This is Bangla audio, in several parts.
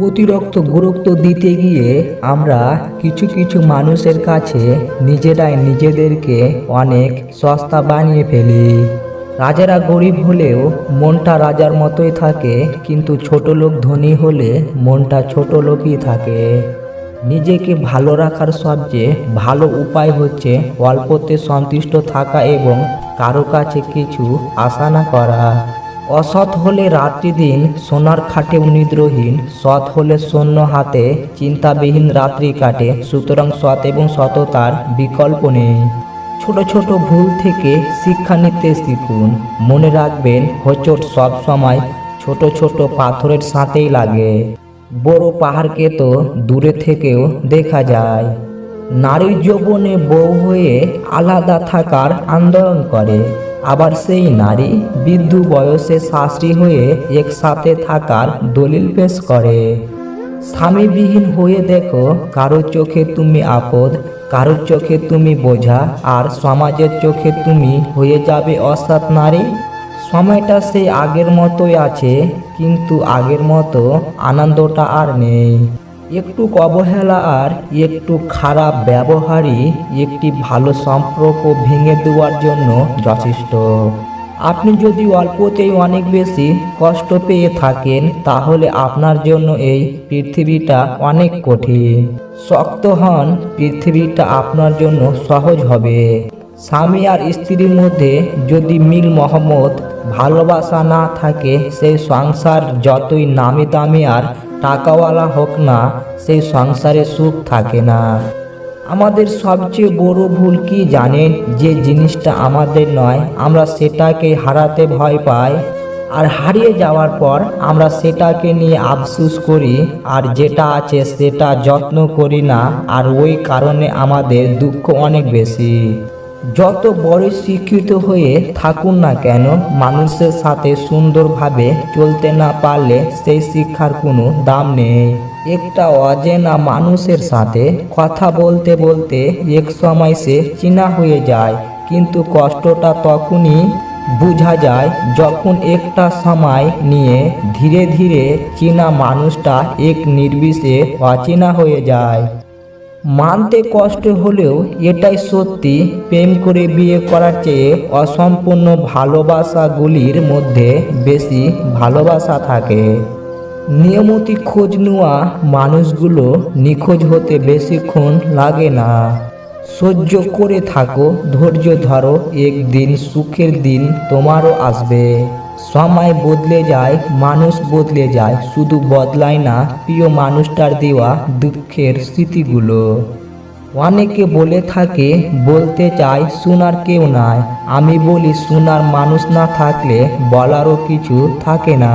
অতিরিক্ত গুরুত্ব দিতে গিয়ে আমরা কিছু কিছু মানুষের কাছে নিজেরাই নিজেদেরকে অনেক সস্তা বানিয়ে ফেলি। রাজারা গরিব হলেও মনটা রাজার মতোই থাকে, কিন্তু ছোট লোক ধনী হলে মনটা ছোট লোকই থাকে। নিজেকে ভালো রাখার সবচেয়ে ভালো উপায় হচ্ছে অল্পতে সন্তুষ্ট থাকা এবং কারও কাছে কিছু আশা না করা। অসৎ হলে রাত্রি দিন সোনার খাটে নিদ্রহীন সৎ হলে শূন্য হাতে চিন্তাবিহীন রাত্রি কাটে, সুতরাং সৎ এবং সততার বিকল্প নেই। ছোট ছোট ভুল থেকে শিক্ষা নিতে শিখুন, মনে রাখবেন হোঁচট সব সময় ছোট ছোট পাথরের সাথেই লাগে। বড় পাহাড়কে তো দূরে থেকেও দেখা যায়। নারীর যৌবনে বউ হয়ে আলাদা থাকার আন্দোলন করে। আবার সেই নারী বৃদ্ধ বয়সে শাস্ত্রী হয়ে একসাথে থাকার দলিল পেশ করে। স্বামীবিহীন হয়ে দেখো, কারও চোখে তুমি আপদ কারোর চোখে তুমি বোঝা, আর সমাজের চোখে তুমি হয়ে যাবে অসৎ নারী। সময়টা সেই আগের মতোই আছে, কিন্তু আগের মতো আনন্দটা আর নেই। একটু অবহেলা আর একটু খারাপ ব্যবহারই একটি ভালো সম্পর্ক ভেঙে দেওয়ার জন্য যথেষ্ট। আপনি যদি অল্পতেই অনেক বেশি কষ্ট পেয়ে থাকেন, তাহলে আপনার জন্য এই পৃথিবীটা অনেক কঠিন। শক্ত হন, পৃথিবীটা আপনার জন্য সহজ হবে। স্বামী আর স্ত্রীর মধ্যে যদি মিল মহম্মদ, ভালোবাসা না থাকে, সেই সংসার যতই নামি দামি আর টাকাওয়ালা হোক না, সেই সংসারে সুখ থাকে না। আমাদের সবচেয়ে বড় ভুল কি জানেন? যে জিনিসটা আমাদের নয়, আমরা সেটাকে হারাতে ভয় পাই। আর হারিয়ে যাওয়ার পর আমরা সেটাকে নিয়ে আফসুস করি, আর যেটা আছে সেটা যত্ন করি না, আর ওই কারণে আমাদের দুঃখ অনেক বেশি। যত বড় শিক্ষিত হয়ে থাকুন না কেন, মানুষের সাথে সুন্দরভাবে চলতে না পারলে সেই শিক্ষার কোনো দাম নেই। একটা অজেনা মানুষের সাথে কথা বলতে বলতে এক সময় সে চেনা হয়ে যায়, কিন্তু কষ্টটা তখনই বোঝা যায় যখন একটা সময় নিয়ে ধীরে ধীরে চেনা মানুষটা এক নির্বিষে অচেনা হয়ে যায়। মানতে কষ্ট হলেও এটাই সত্যি, প্রেম করে বিয়ে করার চেয়ে অসম্পূর্ণ ভালোবাসাগুলির মধ্যে বেশি ভালোবাসা থাকে। নিয়মিত খোঁজ নেওয়া মানুষগুলো নিখোঁজ হতে বেশিক্ষণ লাগে না। সহ্য করে থাকো, ধৈর্য ধরো, একদিন সুখের দিন তোমারও আসবে। সময় বদলে যায় মানুষ বদলে যায়। শুধু বদলায় না প্রিয় মানুষটার দেওয়া দুঃখের স্মৃতিগুলো। অনেকে বলে থাকে, বলতে চাই সোনার কেউ নাই। আমি বলি, সোনার মানুষ না থাকলে বলারও কিছু থাকে না।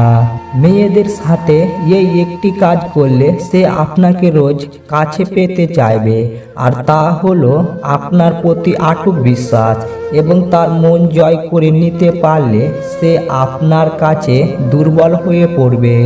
মেয়েদের সাথে এই একটি কাজ করলে সে আপনাকে রোজ কাছে পেতে চাইবে, আর তা হলো আপনার প্রতি আটুক বিশ্বাস এবং তার মন জয় করে নিতে পারলে সে আপনার কাছে দুর্বল হয়ে পড়বে।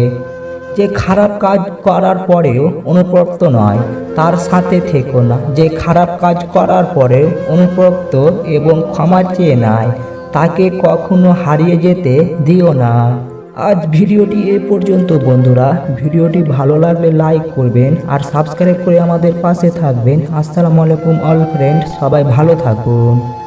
যে খারাপ কাজ করার পরেও অনুপ্রপ্ত নয়, তার সাথে থেকো না। যে খারাপ কাজ করার পরেও অনুপ্রপ্ত এবং ক্ষমা চেয়ে নেয়, তাকে কখনো হারিয়ে যেতে দিও না। আজ ভিডিওটি এ পর্যন্ত, বন্ধুরা। ভিডিওটি ভালো লাগলে লাইক করবেন আর সাবস্ক্রাইব করে আমাদের পাশে থাকবেন। আসসালামু আলাইকুম, অল ফ্রেন্ড। সবাই ভালো থাকুন।